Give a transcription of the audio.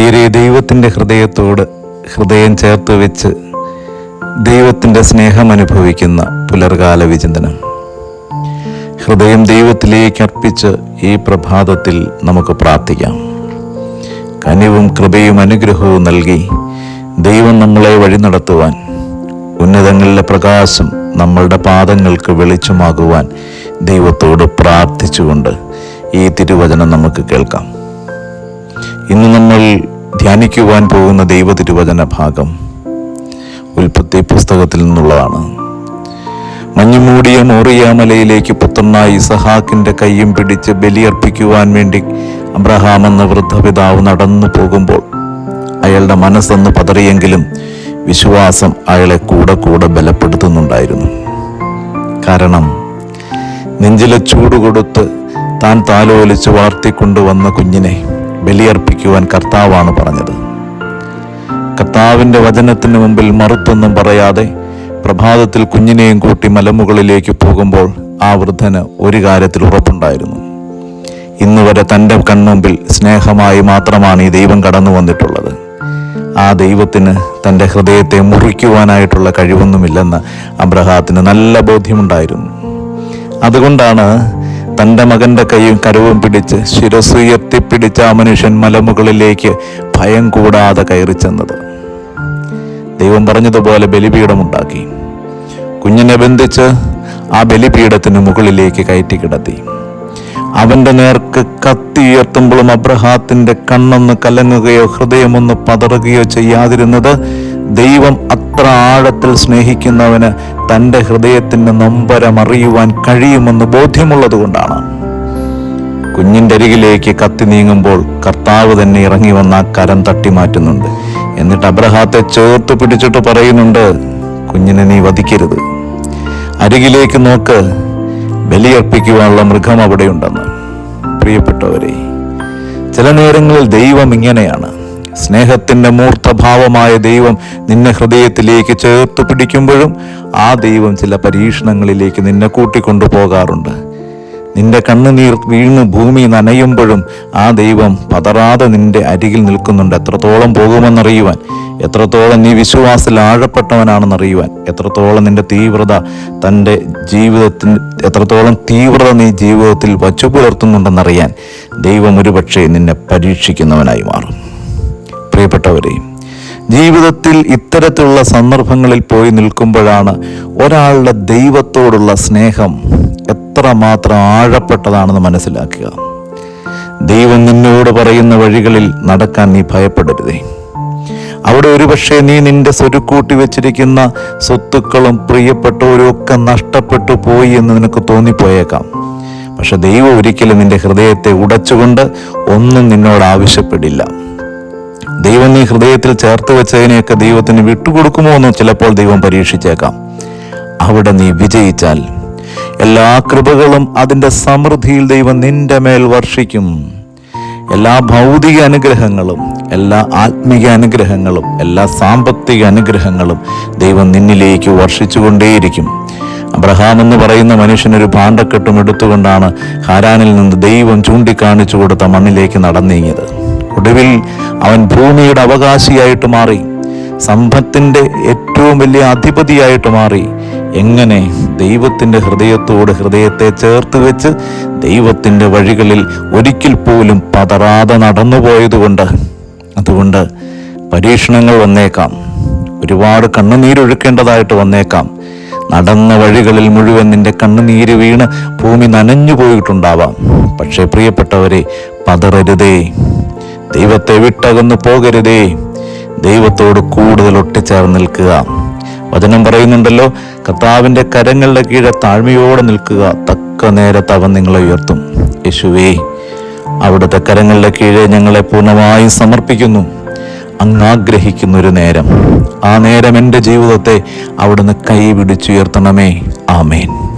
പ്രിയരെ ദൈവത്തിന്റെ ഹൃദയത്തോട് ഹൃദയം ചേർത്ത് വെച്ച് ദൈവത്തിന്റെ സ്നേഹം അനുഭവിക്കുന്ന പുലർകാല വിചിന്തനം. ഹൃദയം ദൈവത്തിലേക്ക് അർപ്പിച്ച് ഈ പ്രഭാതത്തിൽ നമുക്ക് പ്രാർത്ഥിക്കാം. കനിവും കൃപയും അനുഗ്രഹവും നൽകി ദൈവം നമ്മളെ വഴി നടത്തുവാൻ ഉന്നതങ്ങളിലെ പ്രകാശം നമ്മളുടെ പാദങ്ങൾക്ക് വെളിച്ചമാകുവാൻ ദൈവത്തോട് പ്രാർത്ഥിച്ചുകൊണ്ട് ഈ തിരുവചനം നമുക്ക് കേൾക്കാം. ഇന്ന് നമ്മൾ ധ്യാനിക്കുവാൻ പോകുന്ന ദൈവ തിരുവചന ഭാഗം ഉൽപ്പത്തി പുസ്തകത്തിൽ നിന്നുള്ളതാണ്. മഞ്ഞുമൂടിയ മോറിയ മലയിലേക്ക് പുത്രനായി ഇസഹാക്കിന്റെ കയ്യും പിടിച്ച് ബലിയർപ്പിക്കുവാൻ വേണ്ടി അബ്രഹാം എന്ന വൃദ്ധപിതാവ് നടന്നു പോകുമ്പോൾ അയാളുടെ മനസ്സൊന്ന് പതറിയെങ്കിലും വിശ്വാസം അയാളെ കൂടെ കൂടെ ബലപ്പെടുത്തുന്നുണ്ടായിരുന്നു. കാരണം നെഞ്ചിലെ ചൂട് കൊടുത്ത് താൻ താലോലിച്ച് വളർത്തിക്കൊണ്ടുവന്ന കുഞ്ഞിനെ ബലിയർപ്പിക്കുവാൻ കർത്താവാണ് പറഞ്ഞത്. കർത്താവിന്റെ വചനത്തിന് മുമ്പിൽ മറുത്തൊന്നും പറയാതെ പ്രഭാതത്തിൽ കുഞ്ഞിനെയും കൂട്ടി മലമുകളിലേക്ക് പോകുമ്പോൾ ആ വൃദ്ധന് ഒരു കാര്യത്തിൽ ഉറപ്പുണ്ടായിരുന്നു. ഇന്ന് വരെ തന്റെ കൺമുമ്പിൽ സ്നേഹമായി മാത്രമാണ് ഈ ദൈവം കടന്നു വന്നിട്ടുള്ളത്. ആ ദൈവത്തിന് തന്റെ ഹൃദയത്തെ മുറിക്കുവാനായിട്ടുള്ള കഴിവൊന്നുമില്ലെന്ന് അബ്രഹാത്തിന് നല്ല ബോധ്യമുണ്ടായിരുന്നു. അതുകൊണ്ടാണ് തന്റെ മകന്റെ കൈയും കരവും പിടിച്ച് ശിരസുയർത്തിപ്പിടിച്ച ആ മനുഷ്യൻ മലമുകളിലേക്ക് ഭയം കൂടാതെ കയറി ചെന്നത്. ദൈവം പറഞ്ഞതുപോലെ ബലിപീഠമുണ്ടാക്കി. കുഞ്ഞിനെ ബന്ധിച്ച് ആ ബലിപീഠത്തിന് മുകളിലേക്ക് കയറ്റി കിടത്തി. അവന്റെ നേർക്ക് കത്തി ഉയർത്തുമ്പോഴും അബ്രഹാത്തിന്റെ കണ്ണൊന്ന് കലങ്ങുകയോ ഹൃദയമൊന്ന് പതറുകയോ ചെയ്യാതിരുന്നത് ദൈവം അത്ര ആഴത്തിൽ സ്നേഹിക്കുന്നവന് തന്റെ ഹൃദയത്തിന്റെ നൊമ്പരം അറിയുവാൻ കഴിയുമെന്ന് ബോധ്യമുള്ളത് കൊണ്ടാണ്. കുഞ്ഞിന്റെ അരികിലേക്ക് കത്തി നീങ്ങുമ്പോൾ കർത്താവ് തന്നെ ഇറങ്ങി വന്ന കരം തട്ടി മാറ്റുന്നുണ്ട്. എന്നിട്ട് അബ്രഹാത്തെ ചേർത്ത് പിടിച്ചിട്ട് പറയുന്നുണ്ട് കുഞ്ഞിനെ നീ വധിക്കരുത്. അരികിലേക്ക് നോക്ക് ബലിയർപ്പിക്കുവാനുള്ള മൃഗം അവിടെയുണ്ടെന്ന്. പ്രിയപ്പെട്ടവരെ ചില നേരങ്ങളിൽ ദൈവം ഇങ്ങനെയാണ്. സ്നേഹത്തിന്റെ മൂർത്തഭാവമായ ദൈവം നിന്നെ ഹൃദയത്തിലേക്ക് ചേർത്ത് പിടിക്കുമ്പോഴും ആ ദൈവം ചില പരീക്ഷണങ്ങളിലേക്ക് നിന്നെ കൂട്ടിക്കൊണ്ടു പോകാറുണ്ട് നിന്റെ കണ്ണുനീർ വീണ് ഭൂമി നനയുമ്പോഴും ആ ദൈവം പതറാതെ നിന്റെ അരികിൽ നിൽക്കുന്നുണ്ട്. എത്രത്തോളം പോകുമെന്നറിയുവാൻ എത്രത്തോളം നീ വിശ്വാസത്തിൽ ആഴപ്പെട്ടവനാണെന്നറിയുവാൻ എത്രത്തോളം നിന്റെ തീവ്രത തന്റെ ജീവിതത്തിൽ എത്രത്തോളം തീവ്രത നീ ജീവിതത്തിൽ വച്ചു പുലർത്തുന്നുണ്ടെന്നറിയാൻ ദൈവം ഒരുപക്ഷെ നിന്നെ പരീക്ഷിക്കുന്നവനായി മാറും. പ്രിയപ്പെട്ടവരെ ജീവിതത്തിൽ ഇത്തരത്തിലുള്ള സന്ദർഭങ്ങളിൽ പോയി നിൽക്കുമ്പോഴാണ് ഒരാളുടെ ദൈവത്തോടുള്ള സ്നേഹം എത്രമാത്രം ആഴപ്പെട്ടതാണെന്ന് മനസ്സിലാക്കുക. ദൈവം നിന്നോട് പറയുന്ന വഴികളിൽ നടക്കാൻ നീ ഭയപ്പെടരുതേ. അവിടെ ഒരുപക്ഷെ നീ നിന്റെ സ്വരുക്കൂട്ടി വെച്ചിരിക്കുന്ന സ്വത്തുക്കളും പ്രിയപ്പെട്ടവരും ഒക്കെ നഷ്ടപ്പെട്ടു പോയി എന്ന് നിനക്ക് തോന്നിപ്പോയേക്കാം. പക്ഷെ ദൈവം ഒരിക്കലും നിന്റെ ഹൃദയത്തെ ഉടച്ചുകൊണ്ട് ഒന്നും നിന്നോട് ആവശ്യപ്പെടില്ല. ദൈവം നീ ഹൃദയത്തിൽ ചേർത്ത് വെച്ചതിനെയൊക്കെ ദൈവത്തിന് വിട്ടുകൊടുക്കുമോ എന്ന് ചിലപ്പോൾ ദൈവം പരീക്ഷിച്ചേക്കാം. അവിടെ നീ വിജയിച്ചാൽ എല്ലാ കൃപകളും അതിന്റെ സമൃദ്ധിയിൽ ദൈവം നിന്റെ മേൽ വർഷിക്കും. എല്ലാ ഭൗതിക അനുഗ്രഹങ്ങളും എല്ലാ ആത്മീക അനുഗ്രഹങ്ങളും എല്ലാ സാമ്പത്തിക അനുഗ്രഹങ്ങളും ദൈവം നിന്നിലേക്ക് വർഷിച്ചുകൊണ്ടേയിരിക്കും. അബ്രഹാം എന്ന് പറയുന്ന മനുഷ്യനൊരു ഭാണ്ഡക്കെട്ടും എടുത്തുകൊണ്ടാണ് ഹാരാനിൽ നിന്ന് ദൈവം ചൂണ്ടിക്കാണിച്ചു കൊടുത്ത മണ്ണിലേക്ക് നടന്നീങ്ങിയത്. ഒടുവിൽ അവൻ ഭൂമിയുടെ അവകാശിയായിട്ട് മാറി സമ്പത്തിന്റെ ഏറ്റവും വലിയ അധിപതിയായിട്ട് മാറി. എങ്ങനെ ദൈവത്തിന്റെ ഹൃദയത്തോട് ഹൃദയത്തെ ചേർത്ത് വെച്ച് ദൈവത്തിന്റെ വഴികളിൽ ഒരിക്കൽ പോലും പതറാതെ നടന്നുപോയതുകൊണ്ട് അതുകൊണ്ട് പരീക്ഷണങ്ങൾ വന്നേക്കാം. ഒരുപാട് കണ്ണുനീരൊഴുക്കേണ്ടതായിട്ട് വന്നേക്കാം. നടന്ന വഴികളിൽ മുഴുവൻ നിന്റെ കണ്ണുനീര് വീണ് ഭൂമി നനഞ്ഞു പോയിട്ടുണ്ടാവാം പക്ഷേ പ്രിയപ്പെട്ടവരെ പതറരുതേ. ദൈവത്തെ വിട്ടകന്നു പോകരുതേ. ദൈവത്തോട് കൂടുതൽ ഒട്ടിച്ചേർന്ന് നിൽക്കുക. വചനം പറയുന്നുണ്ടല്ലോ കർത്താവിന്റെ കരങ്ങളുടെ കീഴെ താഴ്മയോടെ നിൽക്കുക. തക്ക നേരത്ത് അവൻ നിങ്ങളെ ഉയർത്തും. യേശുവേ അവിടുത്തെ കരങ്ങളുടെ കീഴെ ഞങ്ങളെ പൂർണമായും സമർപ്പിക്കുന്നു. അങ്ങ് ആഗ്രഹിക്കുന്ന ഒരു നേരം. ആ നേരം എന്റെ ജീവിതത്തെ അവിടുന്ന് കൈ പിടിച്ചുയർത്തണമേ ആമേൻ.